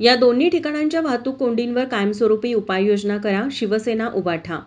या दोन्ही ठिकाणांच्या वाहतूक कोंडींवर कायमस्वरूपी उपाययोजना करा. शिवसेना उभाठा.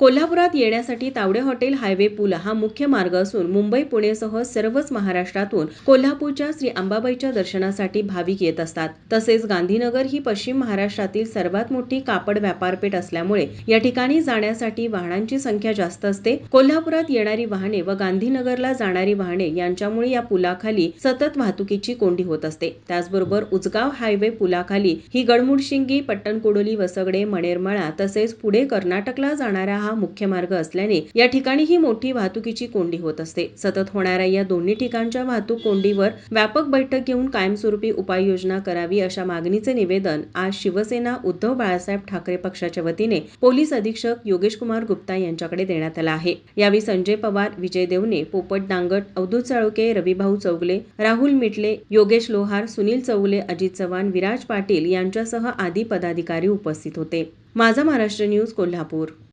कोल्हापुरात येण्यासाठी तावडे हॉटेल हायवे पूल हा मुख्य मार्ग असून मुंबई पुणेसह सर्वच महाराष्ट्रातून कोल्हापूरच्या श्री अंबाबाईच्या दर्शनासाठी भाविक येत असतात. तसेच गांधीनगर ही पश्चिम महाराष्ट्रातील सर्वात मोठी कापड व्यापारपेठ असल्यामुळे या ठिकाणी जाण्यासाठी वाहनांची संख्या जास्त असते. कोल्हापुरात येणारी वाहने व गांधीनगरला जाणारी वाहने यांच्यामुळे या पुलाखाली सतत वाहतुकीची कोंडी होत असते. त्याचबरोबर उजगाव हायवे पुलाखाली ही गडमुडशिंगी पट्टणकुडोली वसगडे मणेरमळा तसेच पुढे कर्नाटकला जाणारा हा मुख्य मार्ग असल्याने या ठिकाणी ही मोठी वाहतुकीची कोंडी होत असते. सतत होणाऱ्या या दोन्ही ठिकाणच्या वाहतूक कोंडीवर व्यापक बैठक घेऊन कायमस्वरूपी उपाययोजना करावी अशा मागणीचे निवेदन आज शिवसेना उद्धव बाळासाहेब ठाकरे पक्षाच्या वतीने पोलीस अधीक्षक योगेश कुमार गुप्ता यांच्याकडे देण्यात आला आहे. यावेळी संजय पवार विजय देवने पोपट डांगट अवधूत साळुके रविभाऊ चौगले राहुल मिटले योगेश लोहार सुनील चौगले अजित चव्हाण विराज पाटील यांच्यासह आदी पदाधिकारी उपस्थित होते. माझा महाराष्ट्र न्यूज कोल्हापूर.